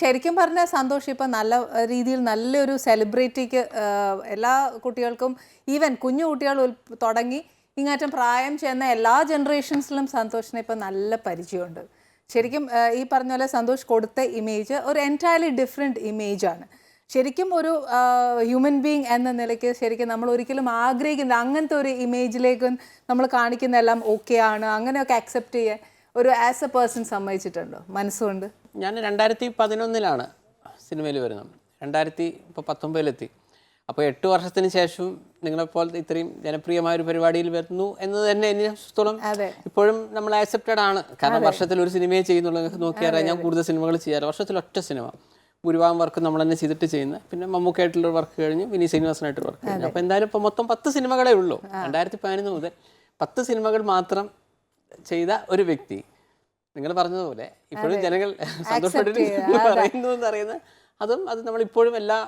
ശരിക്കും പറഞ്ഞാൽ സന്തോഷ്. ഇപ്പം നല്ല രീതിയിൽ നല്ലൊരു സെലിബ്രിറ്റിക്ക് എല്ലാ കുട്ടികൾക്കും ഈവൻ കുഞ്ഞു കുട്ടികൾ തുടങ്ങി ഇങ്ങാറ്റം പ്രായം ചെന്ന എല്ലാ ജനറേഷൻസിലും സന്തോഷിനെ ഇപ്പം നല്ല പരിചയമുണ്ട്. ശരിക്കും ഈ പറഞ്ഞ പോലെ സന്തോഷ് കൊടുത്ത ഇമേജ് ഒരു എന്റയർലി ഡിഫറെന്റ് ഇമേജാണ് ശരിക്കും ഒരു ഹ്യൂമൻ ബീങ് എന്ന നിലയ്ക്ക് ശരിക്കും നമ്മൾ ഒരിക്കലും ആഗ്രഹിക്കുന്ന അങ്ങനത്തെ ഒരു ഇമേജിലേക്ക് നമ്മൾ കാണിക്കുന്ന എല്ലാം ഓക്കെ ആണ്. അങ്ങനെയൊക്കെ അക്സെപ്റ്റ് ചെയ്യാൻ ഒരു ആസ് എ പേഴ്സൺ സമ്മതിച്ചിട്ടുണ്ടോ? മനസ്സുകൊണ്ട്? ഞാൻ രണ്ടായിരത്തി പതിനൊന്നിലാണ് സിനിമയിൽ വരുന്നത്. രണ്ടായിരത്തി ഇപ്പോൾ പത്തൊമ്പതിലെത്തി അപ്പോൾ എട്ട് വർഷത്തിന് ശേഷം നിങ്ങളെപ്പോലെ ഇത്രയും ജനപ്രിയമായ ഒരു പരിപാടിയിൽ വരുന്നു എന്നത് തന്നെ എന്നെ സംബന്ധിച്ചിടത്തോളം ഇപ്പോഴും നമ്മൾ ആക്സെപ്റ്റഡ് ആണ്. കാരണം വർഷത്തിൽ ഒരു സിനിമയെ ചെയ്യുന്നുള്ളൂ നോക്കിയാൽ ഞാൻ കൂടുതൽ സിനിമകൾ ചെയ്യാറ്. വർഷത്തിൽ ഒറ്റ സിനിമ. ഭൂരിഭാഗം വർക്ക് നമ്മൾ തന്നെ ചെയ്തിട്ട് ചെയ്യുന്നത്. പിന്നെ മമ്മൂക്കായിട്ടുള്ള വർക്ക് കഴിഞ്ഞു വിനീത് ശ്രീനിവാസനായിട്ട് വർക്ക് കഴിഞ്ഞു. അപ്പോൾ എന്തായാലും ഇപ്പോൾ മൊത്തം പത്ത് സിനിമകളേ ഉള്ളൂ. രണ്ടായിരത്തി പതിനൊന്ന് മുതൽ പത്ത് സിനിമകൾ മാത്രം ചെയ്ത ഒരു വ്യക്തി നിങ്ങൾ പറഞ്ഞതുപോലെ ഇപ്പോഴും ജനങ്ങൾ സന്തോഷപ്പെട്ടിട്ട് പറയുന്നു എന്ന് അറിയുന്നത് അതും അത് നമ്മൾ ഇപ്പോഴും എല്ലാ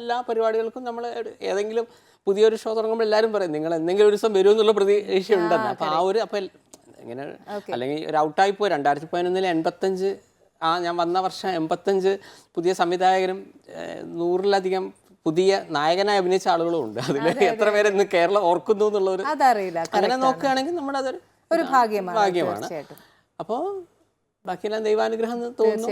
എല്ലാ പരിപാടികൾക്കും നമ്മൾ ഏതെങ്കിലും പുതിയൊരു ഷോ തുടങ്ങുമ്പോൾ എല്ലാവരും പറയും നിങ്ങൾ എന്തെങ്കിലും ഒരു ദിവസം വരും എന്നുള്ള പ്രതീക്ഷ ഉണ്ടെന്ന്. അപ്പോൾ ആ ഒരു അപ്പോൾ ഇങ്ങനെ അല്ലെങ്കിൽ ഒരു ഔട്ടായി പോയി. രണ്ടായിരത്തി പതിനൊന്നിൽ എൺപത്തഞ്ച് ആ ഞാൻ വന്ന വർഷം എൺപത്തഞ്ച് പുതിയ സംവിധായകരും നൂറിലധികം പുതിയ നായകനായി അഭിനയിച്ച ആളുകളും ഉണ്ട്. അതിൽ എത്ര പേര് ഇന്ന് കേരളം ഓർക്കുന്നു എന്നുള്ള ഒരു അതറിയില്ല. അങ്ങനെ നോക്കുകയാണെങ്കിൽ ഒരു ഭാഗ്യമാണ്. ഭാഗ്യമാണ്. അപ്പോൾ ബാക്കിയെല്ലാം ദൈവാനുഗ്രഹം തോന്നുന്നു.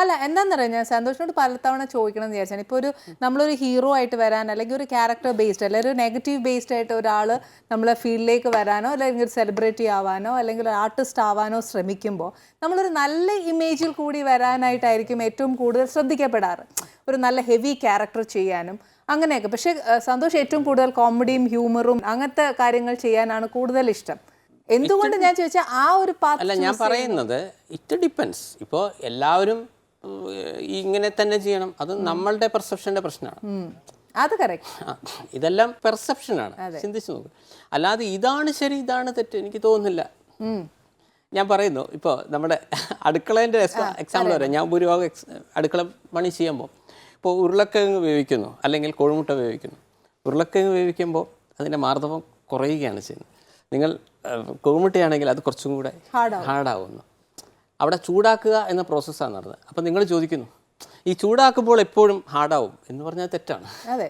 അല്ല എന്താന്ന് ഞാൻ സന്തോഷിനോട് പലതവണ ചോദിക്കണം എന്ന് വിചാരിച്ചാണ്. ഇപ്പോൾ ഒരു നമ്മളൊരു ഹീറോ ആയിട്ട് വരാൻ അല്ലെങ്കിൽ ഒരു ക്യാരക്ടർ ബേസ്ഡ് അല്ലെങ്കിൽ ഒരു നെഗറ്റീവ് ബേസ്ഡ് ആയിട്ട് ഒരാൾ നമ്മളെ ഫീൽഡിലേക്ക് വരാനോ അല്ലെങ്കിൽ ഒരു സെലിബ്രിറ്റി ആവാനോ അല്ലെങ്കിൽ ഒരു ആർട്ടിസ്റ്റ് ആവാനോ ശ്രമിക്കുമ്പോൾ നമ്മളൊരു നല്ല ഇമേജിൽ കൂടി വരാനായിട്ടായിരിക്കും ഏറ്റവും കൂടുതൽ ശ്രദ്ധിക്കപ്പെടാറ്. ഒരു നല്ല ഹെവി ക്യാരക്ടർ ചെയ്യാനും അങ്ങനെയൊക്കെ. പക്ഷേ സന്തോഷ് ഏറ്റവും കൂടുതൽ കോമഡിയും ഹ്യൂമറും അങ്ങനത്തെ കാര്യങ്ങൾ ചെയ്യാനാണ് കൂടുതൽ ഇഷ്ടം. എന്തുകൊണ്ട് ഞാൻ ചോദിച്ചാൽ ആ ഒരു അല്ല ഞാൻ പറയുന്നത് ഇറ്റ് ഡിപ്പെൻസ് ഇപ്പോൾ എല്ലാവരും ഇങ്ങനെ തന്നെ ചെയ്യണം. അത് നമ്മളുടെ പെർസെപ്ഷന്റെ പ്രശ്നമാണ്. അത് കറക്റ്റ് ഇതെല്ലാം പെർസെപ്ഷനാണ് ചിന്തിച്ചു നോക്ക്. അല്ലാതെ ഇതാണ് ശരി ഇതാണ് തെറ്റ് എനിക്ക് തോന്നുന്നില്ല. ഞാൻ പറയുന്നു ഇപ്പോൾ നമ്മുടെ അടുക്കളേന്റെ എക്സാമ്പിൾ പറയാം. ഞാൻ ഭൂരിഭാഗം എക്സ് അടുക്കള പണി ചെയ്യുമ്പോൾ ഇപ്പോൾ ഉരുളക്കിഴങ്ങ് വേവിക്കുന്നു അല്ലെങ്കിൽ കോഴിമുട്ട വേവിക്കുന്നു ഉരുളക്കിഴങ്ങ് വേവിക്കുമ്പോൾ അതിന്റെ മാർദ്ദവം കുറയുകയാണ് ചെയ്യുന്നത്. നിങ്ങൾ കോമിട്ടിയാണെങ്കിൽ അത് കുറച്ചും കൂടെ ഹാർഡാവുന്നു അവിടെ ചൂടാക്കുക എന്ന പ്രോസസ്സാണ് നടന്നത്. അപ്പം നിങ്ങൾ ചോദിക്കുന്നു ഈ ചൂടാക്കുമ്പോൾ എപ്പോഴും ഹാർഡാവും എന്ന് പറഞ്ഞാൽ തെറ്റാണ്. അതെ.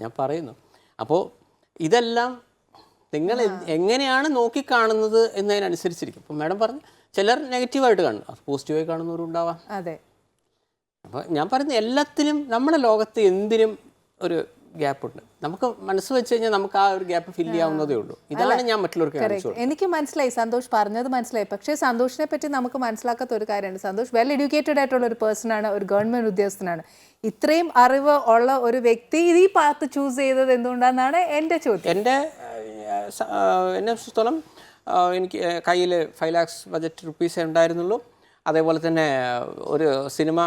ഞാൻ പറയുന്നു. അപ്പോൾ ഇതെല്ലാം നിങ്ങൾ എങ്ങനെയാണ് നോക്കിക്കാണുന്നത് എന്നതിനനുസരിച്ചിരിക്കും. അപ്പോൾ മാഡം പറഞ്ഞു ചിലർ നെഗറ്റീവായിട്ട് കാണും പോസിറ്റീവായി കാണുന്നവരും ഉണ്ടാവാം. അതെ. അപ്പോൾ ഞാൻ പറയുന്നത് എല്ലാത്തിനും നമ്മുടെ ലോകത്ത് എന്തിനും ഒരു ഗ്യാപ്പുണ്ട്. നമുക്ക് മനസ്സ് വെച്ച് കഴിഞ്ഞാൽ നമുക്ക് ആ ഒരു ഗ്യാപ്പ് ഫില്ല് ചെയ്യാവുന്നതേ ഉള്ളൂ. ഇതാണ് ഞാൻ മറ്റുള്ളവർക്ക് കാണിച്ചു. എനിക്ക് മനസ്സിലായി. സന്തോഷ് പറഞ്ഞത് മനസ്സിലായി. പക്ഷേ സന്തോഷിനെ പറ്റി നമുക്ക് മനസ്സിലാക്കാത്ത ഒരു കാര്യമാണ് സന്തോഷ് വെൽ എഡ്യൂക്കേറ്റഡ് ആയിട്ടുള്ള ഒരു പേഴ്സൺ ആണ് ഒരു ഗവൺമെന്റ് ഉദ്യോഗസ്ഥനാണ്. ഇത്രയും അറിവ് ഉള്ള ഒരു വ്യക്തി ഈ പാത്ത് ചൂസ് ചെയ്തത് എന്തുകൊണ്ടാണെന്നാണ് എന്റെ ചോദ്യം. എന്റെ എന്നെ സംബന്ധിച്ചിടത്തോളം എനിക്ക് കയ്യിൽ ഫൈവ് ലാക്സ് ബജറ്റ് റുപ്പീസേ ഉണ്ടായിരുന്നുള്ളൂ. അതേപോലെ തന്നെ ഒരു സിനിമ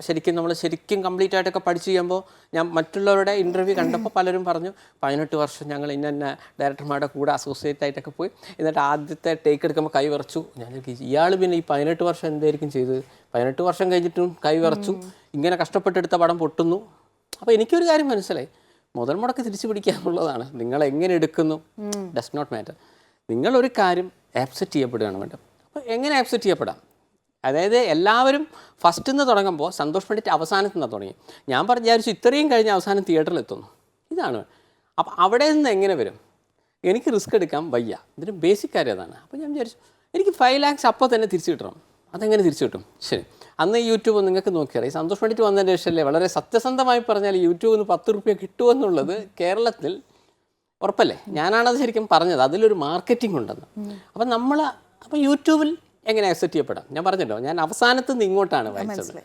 ശരിക്കും നമ്മൾ ശരിക്കും കംപ്ലീറ്റ് ആയിട്ടൊക്കെ പഠിച്ചു ചെയ്യുമ്പോൾ ഞാൻ മറ്റുള്ളവരുടെ ഇന്റർവ്യൂ കണ്ടപ്പോൾ പലരും പറഞ്ഞു പതിനെട്ട് വർഷം ഞങ്ങൾ ഇന്ന ഡയറക്ടർമാരുടെ കൂടെ അസോസിയേറ്റ് ആയിട്ടൊക്കെ പോയി. എന്നിട്ട് ആദ്യത്തെ ടേക്ക് എടുക്കുമ്പോൾ കൈ വിറച്ചു. ഞാൻ ഇയാൾ പിന്നെ ഈ പതിനെട്ട് വർഷം എന്തായിരിക്കും ചെയ്തത്? പതിനെട്ട് വർഷം കഴിഞ്ഞിട്ടും കൈ വിറച്ചു. ഇങ്ങനെ കഷ്ടപ്പെട്ടെടുത്ത പടം പൊട്ടുന്നു. അപ്പോൾ എനിക്കൊരു കാര്യം മനസ്സിലായി. മുതൽ മുടക്ക് തിരിച്ചു പിടിക്കാനുള്ളതാണ് നിങ്ങൾ എങ്ങനെ എടുക്കുന്നു? ഡസ് നോട്ട് മാറ്റർ നിങ്ങളൊരു കാര്യം ആക്സെപ്റ്റ് ചെയ്യപ്പെടുകയാണ് വേണ്ടത്. അപ്പോൾ എങ്ങനെ ആക്സെപ്റ്റ് ചെയ്യപ്പെടാം? അതായത് എല്ലാവരും ഫസ്റ്റിൽ നിന്ന് തുടങ്ങുമ്പോൾ സന്തോഷ് പണ്ഡിറ്റ് അവസാനത്തു നിന്നാണ് തുടങ്ങി. ഞാൻ പറഞ്ഞു വിചാരിച്ചു ഇത്രയും കഴിഞ്ഞ് അവസാനം തിയേറ്ററിൽ എത്തുന്നു ഇതാണ്. അപ്പോൾ അവിടെ നിന്ന് എങ്ങനെ വരും? എനിക്ക് റിസ്ക് എടുക്കാൻ വയ്യ. ഇതിന് ബേസിക് കാര്യം അതാണ്. അപ്പോൾ ഞാൻ വിചാരിച്ചു എനിക്ക് ഫൈവ് ലാക്സ് അപ്പോൾ തന്നെ തിരിച്ചു കിട്ടണം. അതെങ്ങനെ തിരിച്ചു കിട്ടും? ശരി. അന്ന് യൂട്യൂബ് നിങ്ങൾക്ക് നോക്കിയാൽ ഈ സന്തോഷ് പണ്ഡിറ്റ് വന്നതിന് ശേഷമല്ലേ വളരെ സത്യസന്ധമായി പറഞ്ഞാൽ യൂട്യൂബിൽ നിന്ന് പത്ത് റുപ്യ കിട്ടുമെന്നുള്ളത് കേരളത്തിൽ ഉറപ്പല്ലേ? ഞാനാണത് ശരിക്കും പറഞ്ഞത്. അതിലൊരു മാർക്കറ്റിംഗ് ഉണ്ടെന്ന്. അപ്പം നമ്മൾ അപ്പോൾ യൂട്യൂബിൽ എങ്ങനെ അക്സെപ്റ്റ് ചെയ്യപ്പെടാം? ഞാൻ പറഞ്ഞല്ലോ ഞാൻ അവസാനത്ത് നിന്ന് ഇങ്ങോട്ടാണ് വായിച്ചത്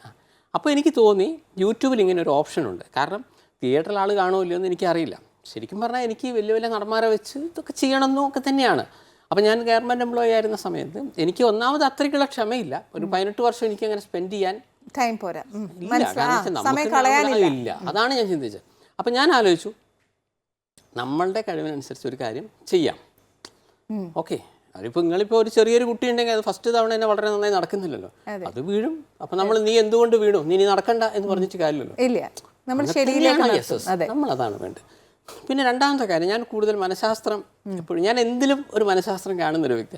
അപ്പോൾ എനിക്ക് തോന്നി യൂട്യൂബിൽ ഇങ്ങനെ ഒരു ഓപ്ഷൻ ഉണ്ട്. കാരണം തിയേറ്ററിൽ ആൾ കാണുമല്ലോ എന്ന് എനിക്കറിയില്ല. ശരിക്കും പറഞ്ഞാൽ എനിക്ക് വലിയ വലിയ നടന്മാരെ വെച്ച് ഇതൊക്കെ ചെയ്യണമെന്നും ഒക്കെ തന്നെയാണ്. അപ്പോൾ ഞാൻ ഗവൺമെന്റ് എംപ്ലോയി ആയിരുന്ന സമയത്ത് എനിക്ക് ഒന്നാമത് അത്രയ്ക്കുള്ള ക്ഷമയില്ല. ഒരു പതിനെട്ട് വർഷം എനിക്ക് അങ്ങനെ സ്പെൻഡ് ചെയ്യാൻ ടൈം പോരാ. ഇല്ല. അതാണ് ഞാൻ ചിന്തിച്ചത്. അപ്പം ഞാൻ ആലോചിച്ചു നമ്മളുടെ കഴിവിനനുസരിച്ച് ഒരു കാര്യം ചെയ്യാം. ഓക്കെ അതിപ്പോൾ നിങ്ങളിപ്പോൾ ഒരു ചെറിയൊരു കുട്ടി ഉണ്ടെങ്കിൽ അത് ഫസ്റ്റ് തവണ തന്നെ വളരെ നന്നായി നടക്കുന്നില്ലല്ലോ. അത്. വീഴും. അപ്പം നമ്മൾ നീ എന്തുകൊണ്ട് വീണു? നീ ഇനി നടക്കണ്ട എന്ന് പറഞ്ഞിട്ട് കാര്യമില്ലല്ലോ. ഇല്ല. നമ്മൾ അതാണ് വേണ്ടത്. പിന്നെ രണ്ടാമത്തെ കാര്യം ഞാൻ കൂടുതൽ മനഃശാസ്ത്രം എപ്പോഴും ഞാൻ എന്തിലും ഒരു മനഃശാസ്ത്രം കാണുന്ന ഒരു വ്യക്തി.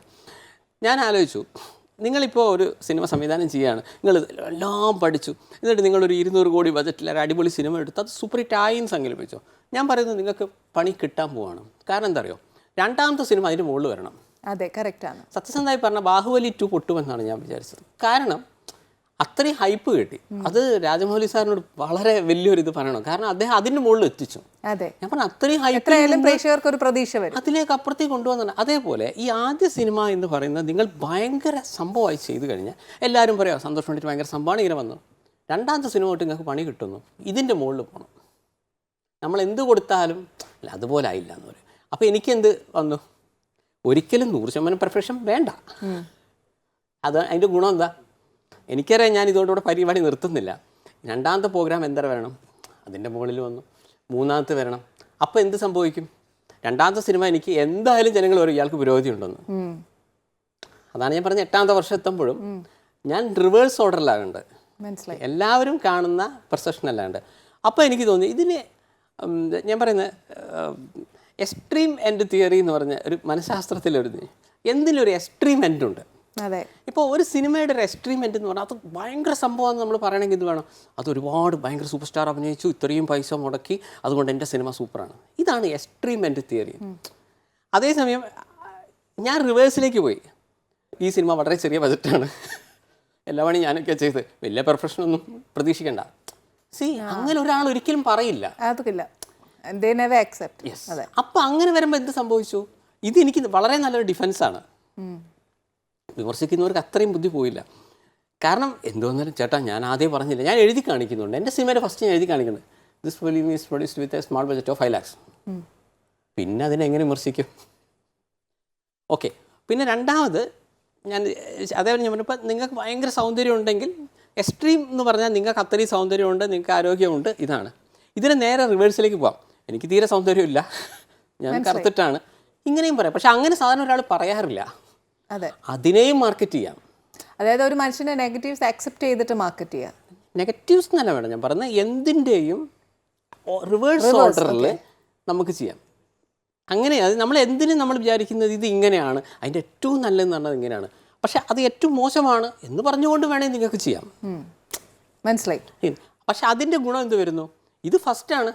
ഞാൻ ആലോചിച്ചു നിങ്ങളിപ്പോൾ ഒരു സിനിമ സംവിധാനം ചെയ്യുകയാണ്. നിങ്ങൾ എല്ലാം പഠിച്ചു. എന്നിട്ട് നിങ്ങളൊരു ഇരുന്നൂറ് കോടി ബജറ്റിൽ ഒരു അടിപൊളി സിനിമ എടുത്ത് അത് സൂപ്പർ ഹിറ്റ് ആയി എന്ന് സങ്കല്പിച്ചോ. ഞാൻ പറയുന്നത് നിങ്ങൾക്ക് പണി കിട്ടാൻ പോവാണ്. കാരണം എന്താ അറിയോ? രണ്ടാമത്തെ സിനിമ അതിന്റെ മുകളിൽ വരണം. അതെ കറക്റ്റാണ് സത്യസന്ധമായി പറഞ്ഞ ബാഹുബലി ടു പൊട്ടുമെന്നാണ് ഞാൻ വിചാരിച്ചത്. കാരണം അത്രയും ഹൈപ്പ് കിട്ടി. അത് രാജമൗലി സാറിനോട് വളരെ വലിയൊരു ഇത് പറയണം. കാരണം അദ്ദേഹം അതിന്റെ മുകളിൽ എത്തിച്ചു. അതെ. ഞാൻ പറഞ്ഞ അത്രയും ഹൈപ്പ് പ്രേക്ഷകർക്ക് ഒരു പ്രതീക്ഷ വരും. അതിലേക്ക് അപ്പുറത്തേക്ക് കൊണ്ടുവന്നാണ് അതേപോലെ ഈ ആദ്യ സിനിമ എന്ന് പറയുന്നത് നിങ്ങൾ ഭയങ്കര സംഭവമായി ചെയ്തു കഴിഞ്ഞാൽ എല്ലാവരും പറയാം സന്തോഷം വേണ്ടിയിട്ട് ഭയങ്കര സംഭവമാണ് ഇങ്ങനെ വന്നു രണ്ടാമത്തെ സിനിമ തൊട്ട് നിങ്ങൾക്ക് പണി കിട്ടുന്നു. ഇതിന്റെ മുകളിൽ പോകണം നമ്മൾ എന്ത് കൊടുത്താലും അല്ല അതുപോലെ ആയില്ല എന്ന് പറയും. അപ്പോൾ എനിക്കെന്ത് വന്നു? ഒരിക്കലും നൂറ് ശതമാനം പെർഫെക്ഷൻ വേണ്ട. അത് അതിന്റെ ഗുണം എന്താ? എനിക്കറിയാം ഞാൻ ഇതോടുകൂടെ പരിപാടി നിർത്തുന്നില്ല. രണ്ടാമത്തെ പ്രോഗ്രാം എന്തര വരണം? അതിന്റെ മുകളിൽ വന്നു. മൂന്നാമത്തെ വരണം. അപ്പോൾ എന്ത് സംഭവിക്കും? രണ്ടാമത്തെ സിനിമ എനിക്ക് എന്തായാലും ജനങ്ങൾ ഒരു ഇയാൾക്ക് പുരോഗതി ഉണ്ടെന്ന്. അതാണ് ഞാൻ പറഞ്ഞ എട്ടാമത്തെ വർഷം എത്തുമ്പോഴും ഞാൻ റിവേഴ്സ് ഓർഡറിലാകുന്നുണ്ട് മനസ്സിലായി. എല്ലാവരും കാണുന്ന പെർസെപ്ഷൻ അല്ലാണ്ട് അപ്പോൾ എനിക്ക് തോന്നി ഇതിന് ഞാൻ പറയുന്ന എക്സ്ട്രീം എൻഡ് തിയറി എന്ന് പറഞ്ഞ ഒരു മനഃശാസ്ത്രത്തിലൊരു ഇത്. എന്തിനൊരു എക്സ്ട്രീം എൻഡ് ഉണ്ട്? അതെ. ഇപ്പോൾ ഒരു സിനിമയുടെ ഒരു എക്സ്ട്രീം എൻഡ് എന്ന് പറഞ്ഞാൽ അത് ഭയങ്കര സംഭവമാണെന്ന് നമ്മൾ പറയണമെങ്കിൽ ഇത് വേണം? അത് ഒരുപാട് ഭയങ്കര സൂപ്പർ സ്റ്റാർ അഭിനയിച്ചു ഇത്രയും പൈസ മുടക്കി അതുകൊണ്ട് എന്റെ സിനിമ സൂപ്പറാണ് ഇതാണ് എക്സ്ട്രീം എൻഡ് തിയറി അതേസമയം ഞാൻ റിവേഴ്സിലേക്ക് പോയി. ഈ സിനിമ വളരെ ചെറിയ ബജറ്റാണ് എല്ലാ പണി ഞാനൊക്കെ ചെയ്ത്. വലിയ പെർഫെക്ഷൻ ഒന്നും പ്രതീക്ഷിക്കണ്ട. സി അങ്ങനെ ഒരാൾ ഒരിക്കലും പറയില്ല. അക്സെപ്റ്റ് യെസ് അപ്പോൾ അങ്ങനെ വരുമ്പോൾ എന്ത് സംഭവിച്ചു? ഇത് എനിക്ക് വളരെ നല്ലൊരു ഡിഫൻസാണ് വിമർശിക്കുന്നവർക്ക് അത്രയും ബുദ്ധി പോയില്ല. കാരണം എന്ത് വന്നാലും ചേട്ടാ ഞാൻ ആദ്യം പറഞ്ഞില്ല ഞാൻ എഴുതി കാണിക്കുന്നുണ്ട്. എന്റെ സിനിമയുടെ ഫസ്റ്റ് ഞാൻ എഴുതി കാണിക്കുന്നത് this film is produced with a small budget of five lakhs പിന്നെ അതിനെ എങ്ങനെ വിമർശിക്കും? ഓക്കെ പിന്നെ രണ്ടാമത് ഞാൻ അതേപോലെ ഞാൻ പറഞ്ഞപ്പോൾ നിങ്ങൾക്ക് ഭയങ്കര സൗന്ദര്യം ഉണ്ടെങ്കിൽ എക്സ്ട്രീം എന്ന് പറഞ്ഞാൽ നിങ്ങൾക്ക് അത്രയും സൗന്ദര്യമുണ്ട് നിങ്ങൾക്ക് ആരോഗ്യമുണ്ട് ഇതാണ്. ഇതിനെ നേരെ റിവേഴ്സിലേക്ക് പോവാം. എനിക്ക് തീരെ സൗന്ദര്യമില്ല. ഞാൻ കറുത്തിട്ടാണ്. ഇങ്ങനെയും പറയാം. പക്ഷെ അങ്ങനെ സാധാരണ ഒരാൾ പറയാറില്ല. അതെ. അതിനെയും മാർക്കറ്റ് ചെയ്യാം. അതായത് ഒരു മനുഷ്യന്റെ നെഗറ്റീവ്സ് അക്സെപ്റ്റ് ചെയ്തിട്ട് മാർക്കറ്റ് ചെയ്യാം. നെഗറ്റീവ്സ് എന്നല്ല വേണം ഞാൻ പറയുന്നത്. എന്തിന്റെയും റിവേഴ്സ് ഓർഡറിൽ നമുക്ക് ചെയ്യാം. അങ്ങനെ അത് നമ്മൾ എന്തിനും നമ്മൾ വിചാരിക്കുന്നത് ഇത് ഇങ്ങനെയാണ്? അതിന്റെ ഏറ്റവും നല്ലതെന്ന് പറഞ്ഞത് ഇങ്ങനെയാണ്. പക്ഷെ അത് ഏറ്റവും മോശമാണ് എന്ന് പറഞ്ഞുകൊണ്ട് വേണമെങ്കിൽ നിങ്ങൾക്ക് ചെയ്യാം. മനസ്സിലായി. പക്ഷെ അതിന്റെ ഗുണം എന്ത് വരുന്നു? ഇത് ഫസ്റ്റാണ്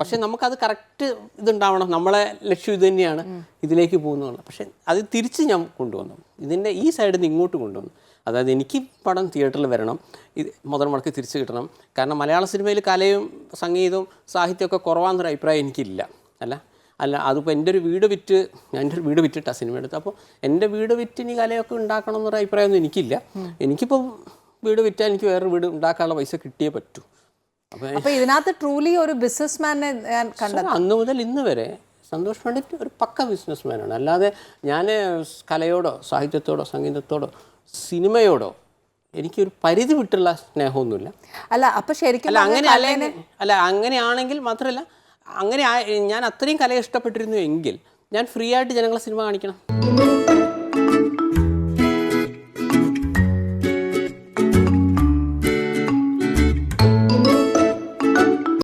പക്ഷെ നമുക്കത് കറക്റ്റ് ഇതുണ്ടാവണം. നമ്മളെ ലക്ഷ്യം ഇത് തന്നെയാണ്. ഇതിലേക്ക് പോകുന്നതാണ് പക്ഷെ അത് തിരിച്ച് ഞാൻ കൊണ്ടുവന്നു. ഇതിന്റെ ഈ സൈഡിൽ നിന്ന് ഇങ്ങോട്ട് കൊണ്ടുവന്നു. അതായത് എനിക്ക് പടം തിയേറ്ററിൽ വരണം. ഇത് മുതൽ മുടക്കി തിരിച്ച് കിട്ടണം. കാരണം മലയാള സിനിമയിൽ കലയും സംഗീതവും സാഹിത്യമൊക്കെ കുറവാണെന്നൊരു അഭിപ്രായം എനിക്കില്ല. അല്ല? അല്ല അതിപ്പോൾ എന്റെ ഒരു വീട് വിറ്റ് ഞാൻ എന്റെ ഒരു വീട് വിറ്റിട്ടാണ് സിനിമ എടുത്തത്. അപ്പോൾ എന്റെ വീട് വിറ്റ് ഇനി കലയൊക്കെ ഉണ്ടാക്കണം എന്നൊരു അഭിപ്രായമൊന്നും എനിക്കില്ല. എനിക്കിപ്പോൾ വീട് വിറ്റാൽ എനിക്ക് വേറൊരു വീട് ഉണ്ടാക്കാനുള്ള പൈസ കിട്ടിയേ പറ്റൂ. അപ്പൊ ഇതിനകത്ത് ട്രൂലി ഒരു ബിസിനസ് മാനെ ഞാൻ കണ്ട സാർ, അന്ന് മുതൽ ഇന്ന് വരെ സന്തോഷ് പണ്ഡിറ്റ് ഒരു പക്ക ബിസിനസ്മാനാണ് അല്ലാതെ ഞാൻ കലയോടോ സാഹിത്യത്തോടോ സംഗീതത്തോടോ സിനിമയോടോ എനിക്കൊരു പരിധി വിട്ടുള്ള സ്നേഹമൊന്നുമില്ല. അല്ല അപ്പൊ ശരിക്കും അല്ല അങ്ങനെ അല്ല അങ്ങനെയാണെങ്കിൽ മാത്രമല്ല അങ്ങനെ ഞാൻ അത്രയും കല ഇഷ്ടപ്പെട്ടിരുന്നു എങ്കിൽ ഞാൻ ഫ്രീ ആയിട്ട് ജനങ്ങളെ സിനിമ കാണിക്കണം.